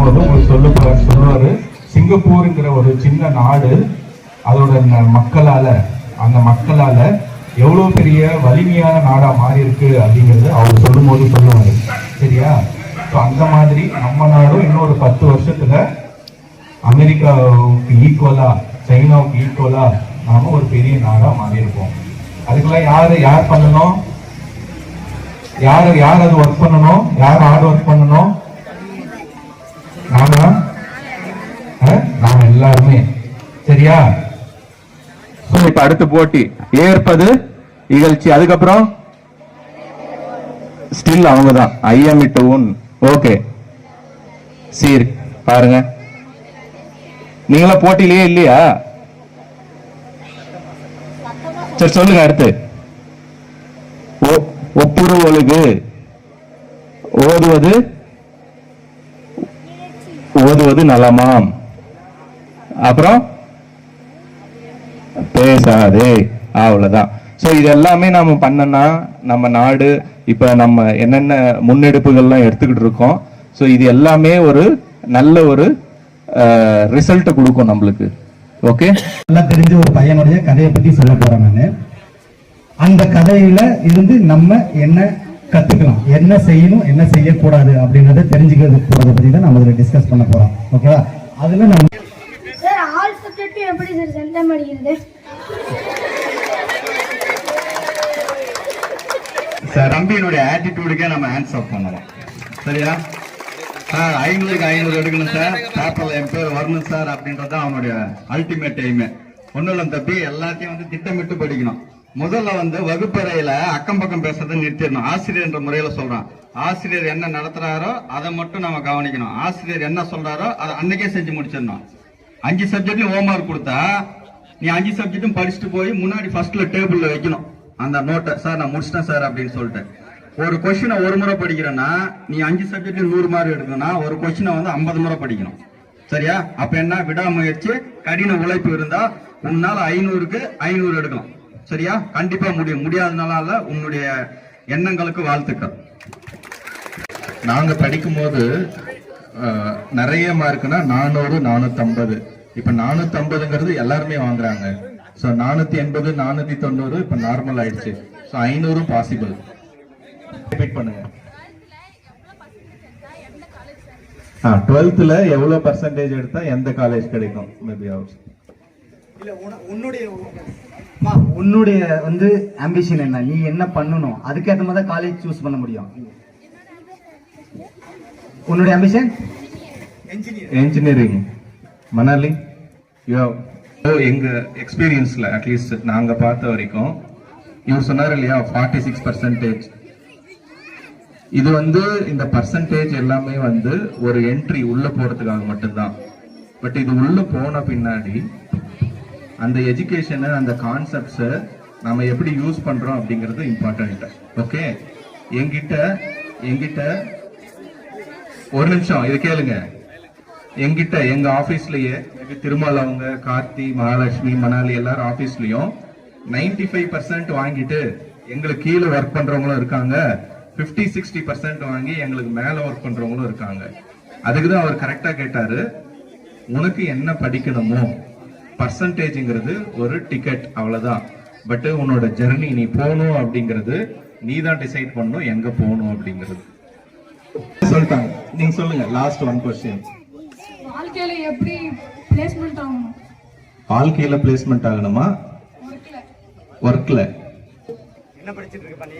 கோபால் பேசும்போது உங்களுக்கு சொல்ல சொல்லுவாரு சிங்கப்பூருங்கிற ஒரு சின்ன நாடு. அதோட மக்களால் அந்த மக்களால் எவ்வளோ பெரிய வலிமையான நாடாக மாறி இருக்கு அவர் சொல்லும்போது சொல்லுவார். சரியா? ஸோ அந்த மாதிரி நம்ம நாடும் இன்னொரு பத்து வருஷத்தில் அமெரிக்காவுக்கு ஈக்குவலா சைனாவுக்கு ஈக்குவலா நாம் ஒரு பெரிய நாடாக மாறியிருக்கோம் அதுக்கெல்லாம் யார் யார் பண்ணணும்? யார் யார் அது ஒர்க் பண்ணணும்? யார் ஹார்ட் ஒர்க் பண்ணணும்? நானா எல்லாருமே. சரியா? இப்ப அடுத்த போட்டி. ஏற்பது இகழ்ச்சி. அதுக்கப்புறம்? ஸ்டில் அவங்க தான் ஐஎம் உன் ஓகே சீர் பாருங்க. நீங்களா போட்டியிலேயே இல்லையா? சரி சொல்லுங்க அடுத்து. ஒ- ஒப்புரு ஒழுகு. ஓதுவது ஓதுவது நலமாம் அப்புறம் பேசாதே அவ்வளவுதான். சோ இது எல்லாமே நாம பண்ணனா நம்ம நாடு இப்ப நம்ம என்னென்ன முன்னெடுப்புகள்லாம் எடுத்துக்கிட்டு இருக்கோம் சோ இது எல்லாமே ஒரு நல்ல ஒரு ரிசல்ட் கொடுக்கும் நம்மளுக்கு. ஓகே நல்லா தெரிஞ்ச ஒரு பையனுடைய கதையை பத்தி சொல்ல போறேன் நானு. அந்த கதையில இருந்து நம்ம என்ன கத்துக்கலாம் என்ன செய்யணும் என்ன செய்யக்கூடாது அப்படின்றத தெரிஞ்சுக்கிறது போறதை பத்தி தான் நம்ம இதுல டிஸ்கஸ் பண்ண போறோம். ஓகேவா அதுல நம்ம சார் ஆல் சப்ஜெக்ட்டும் எப்படி சார் சென்டம் அடிக்கிறது? சார் தம்பியினுடைய ஆட்டிடியூடுக்கே நம்ம ஆன்சர் பண்ணலாம் சரியா? சார் ஐநூறுக்கு ஐநூறு எடுக்கணும் சார் பேப்பர்ல என் பேர் வரணும் சார் அப்படின்றது அவனுடைய அல்டிமேட் எய்மே ஒண்ணும் இல்லை தம்பி. எல்லாத்தையும் வந்து திட்டமிட்டு படிக்கணும். முதல்ல வந்து வகுப்பறையில அக்கம் பக்கம் பேசுறதை நிறுத்திடணும். ஆசிரியர் என்ற முறையில சொல்றான். ஆசிரியர் என்ன நடத்துறாரோ அதை மட்டும் நம்ம கவனிக்கணும். ஆசிரியர் என்ன சொல்றாரோ அதை அன்னைக்கே செஞ்சு முடிச்சிடணும். அஞ்சு சப்ஜெக்ட்லயும் ஹோம்ஒர்க் கொடுத்தா நீ அஞ்சு சப்ஜெக்ட்டும் படிச்சுட்டு போய் முன்னாடி ஃபர்ஸ்ட்ல டேபிள்ல வைக்கணும். அந்த நோட்டை சார் நான் முடிச்சிட்டேன் சார் அப்படின்னு சொல்லிட்டு. ஒரு கொஸ்டினை ஒரு முறை படிக்கிறேன்னா நீ அஞ்சு சப்ஜெக்ட் நூறு மார்க் எடுக்கணும்னா ஒரு கொஸ்டினை வந்து ஐம்பது முறை படிக்கணும். சரியா? அப்ப என்ன? விடாமுயற்சி கடின உழைப்பு இருந்தா உன்னால ஐநூறுக்கு ஐநூறு எடுக்கலாம். சரியா? கண்டிப்பா முடியும் முடியாதனால இல்ல, உன்னுடைய எண்ணங்களுக்கு வாழ்த்துக்கள். நாங்க படிக்கும்போது அஹ், நிறைய மார்க்னா நானூறு நானூத்தம்பது. இப்ப நானூத்தம்பதுங்கிறது எல்லாருமே வாங்குறாங்க. சோ நானூத்தி எண்பது நானூத்தி தொண்ணூறு இப்ப நார்மல் ஆயிடுச்சு. சோ ஐநூறு பாசிபிள் ரிப்பீட் பண்ணுங்க. ஆ டுவெல்த்ல எவ்வளவு பர்சன்டேஜ் எடுத்தா எந்த காலேஜ் கிடைக்கும்? மேபி ஹவுஸ் இல்ல உன- உன்னுடைய உன்னுடைய வந்து ஆம்பிஷன் என்ன? நீ என்ன பண்ணணும்? அதுக்கேற்ற மாதிரி தான் காலேஜ் சூஸ் பண்ண முடியும். உன்னுடைய ஆம்பிஷன் இன்ஜினியரிங் மணாலி யோ எங்க எக்ஸ்பீரியன்ஸ்ல அட்லீஸ்ட் நாங்க பார்த்த வரைக்கும் இவர் சொன்னார் இல்லையா ஃபார்ட்டி சிக்ஸ் பர்சன்டேஜ் இது வந்து இந்த பர்சன்டேஜ் எல்லாமே வந்து ஒரு என்ட்ரி உள்ள போறதுக்காக மட்டும்தான். பட் இது உள்ள போன பின்னாடி அந்த எஜுகேஷனை அந்த கான்செப்ட்ஸை நம்ம எப்படி யூஸ் பண்ணுறோம் அப்படிங்கிறது இம்பார்ட்டண்ட் ஓகே என்கிட்ட எங்கிட்ட ஒரு நிமிஷம் இது கேளுங்க. எங்கிட்ட எங்க ஆபீஸ்லயே திருமால் அவங்க கார்த்தி மகாலட்சுமி மணாலி எல்லாரும் ஆபீஸ்லயும் 95% ஃபைவ் பர்சன்ட் வாங்கிட்டு எங்களுக்கு கீழே ஒர்க் பண்றவங்களும் இருக்காங்க. 50 சிக்ஸ்டி பர்சன்ட் வாங்கி எங்களுக்கு மேல ஒர்க் பண்றவங்களும் இருக்காங்க. அதுக்கு தான் அவர் கரெக்டா கேட்டாரு உனக்கு என்ன படிக்கணுமோ பர்சன்டேஜ்ங்கிறது ஒரு டிக்கெட் அவ்வளவுதான். பட் உன்னோட ஜெர்னி நீ போகணும் அப்படிங்கிறது நீ தான் டிசைட் பண்ணணும் எங்க போகணும் அப்படிங்கிறது. சொல்லிட்டாங்க. நீங்க சொல்லுங்க லாஸ்ட் ஒன் கொஸ்டின் வாழ்க்கையில எப்படி பிளேஸ்மெண்ட் ஆகணும்? வாழ்க்கையில பிளேஸ்மெண்ட் ஆகணுமா? ஒர்க்ல என்ன படிச்சிட்டு இருக்க பண்ணி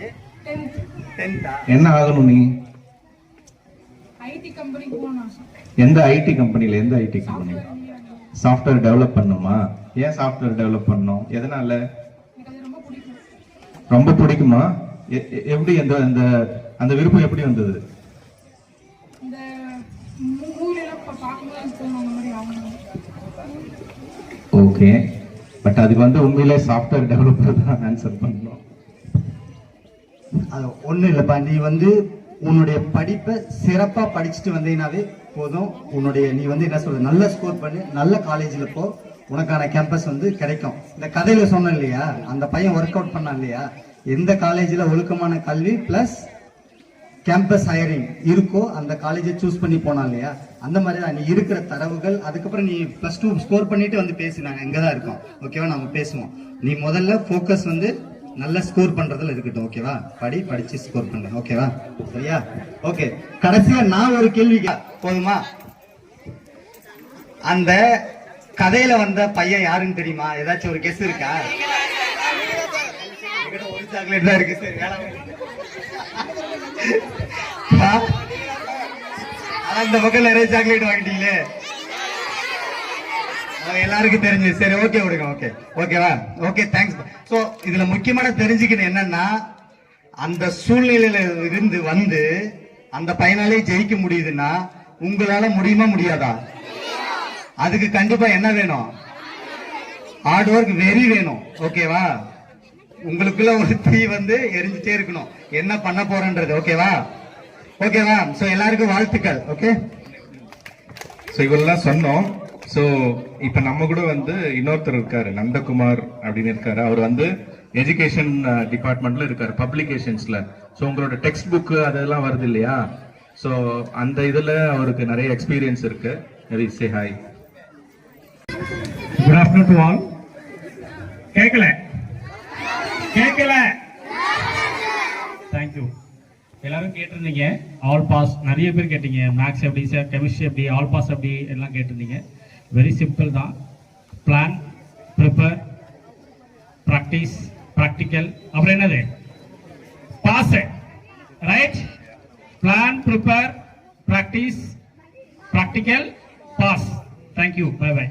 என்ன ஆகணும் நீ? ஐடி கம்பெனிக்கு போகணும் எந்த ஐடி கம்பெனில எந்த ஐடி கம்பெனி சாஃப்ட்வேர் டெவலப் பண்ணுமா? ஏன் சாஃப்ட்வேர் டெவலப் பண்ணணும் எதனால? ரொம்ப பிடிக்குமா? எ- எப்படி அந்த அந்த அந்த விருப்பம் எப்படி வந்தது? ஓகே. பட் அதுக்கு வந்து உண்மையிலே சாஃப்ட்வேர் டெவலப்பர் தான் ஆன்சர் பண்ணணும். அது ஒன்றும் இல்லைப்பா. நீ வந்து உன்னுடைய படிப்பை சிறப்பா படிச்சுட்டு வந்தீங்கன்னாவே போதும். உன்னுடைய நீ வந்து என்ன சொல்ற நல்ல ஸ்கோர் பண்ணி நல்ல காலேஜ்ல போ. உனக்கான கேம்பஸ் வந்து கிடைக்கும். இந்த கதையில சொன்ன இல்லையா? அந்த பையன் ஒர்க் அவுட் பண்ணான் இல்லையா? எந்த காலேஜ்ல ஒழுக்கமான கல்வி பிளஸ் கேம்பஸ் ஹையரிங் இருக்கோ அந்த காலேஜை சூஸ் பண்ணி போனா இல்லையா? அந்த மாதிரி தான் நீ இருக்கிற தரவுகள் அதுக்கப்புறம் நீ ப்ளஸ் டூ ஸ்கோர் பண்ணிட்டு வந்து பேசினாங்க. நாங்கள் இங்கே தான் இருக்கோம் ஓகேவா நம்ம பேசுவோம். நீ முதல்ல ஃபோக்கஸ் வந்து நல்ல ஸ்கோர் பண்றதுல இருக்கட்டும் ஓகேவா படி படிச்சு ஸ்கோர் பண்ண ஓகேவா சரியா? ஓகே கடைசியா நான் ஒரு கேள்வி போதுமா? அந்த கதையில வந்த பையன் யாருன்னு தெரியுமா? ஏதாச்சும் ஒரு கெஸ் இருக்கா? ஒரு சாக்லேட் தான் இருக்கு சரி அந்த ஆ? பக்கம் நிறைய சாக்லேட் வாங்கிட்டீங்களே. அது எல்லாருக்கும் தெரிஞ்சு. சரி ஓகே விடுங்க ஓகே ஓகேவா ஓகே தேங்க்ஸ் ஸோ இதுல முக்கியமான தெரிஞ்சுக்கணும் என்னன்னா அந்த சூழ்நிலையில இருந்து வந்து அந்த பையனாலே ஜெயிக்க முடியுதுன்னா உங்களால முடியுமா முடியாதா? அதுக்கு கண்டிப்பா என்ன வேணும்? ஹார்ட் ஒர்க் வெரி வேணும். ஓகேவா உங்களுக்குள்ள ஒரு தீ வந்து எரிஞ்சுட்டே இருக்கணும். என்ன பண்ண போறன்றது ஓகேவா ஓகேவா சோ எல்லாருக்கும் வாழ்த்துக்கள் ஓகே ஸோ இவெல்லாம் சொன்னோம். ஸோ இப்போ நம்ம கூட வந்து இன்னொருத்தர் இருக்காரு நந்தகுமார் அப்படின்னு இருக்காரு. அவர் வந்து எஜுகேஷன் டிபார்ட்மெண்ட்ல இருக்காரு பப்ளிகேஷன்ஸ்ல ஸோ உங்களோட டெக்ஸ்ட் புக்கு அதெல்லாம் வருது இல்லையா? ஸோ அந்த இதில் அவருக்கு நிறைய எக்ஸ்பீரியன்ஸ் இருக்கு. Very say hi good afternoon to all கேட்கல கேட்கல தேங்க்யூ எல்லாரும் கேட்டிருந்தீங்க. ஆல் பாஸ் நிறைய பேர் கேட்டீங்க. மேக்ஸ் எப்படி சார் கெமிஸ்ட்ரி எப்படி ஆல் பாஸ் எப்படி எல்லாம் கேட்டிருந்தீங்க. வெரி சிம்பிள் தான் பிளான் ப்ரிப்பேர் ப்ராக்டிஸ் ப்ராக்டிக்கல் அப்புறம் என்னது? Pass right plan prepare practice practical pass thank you bye bye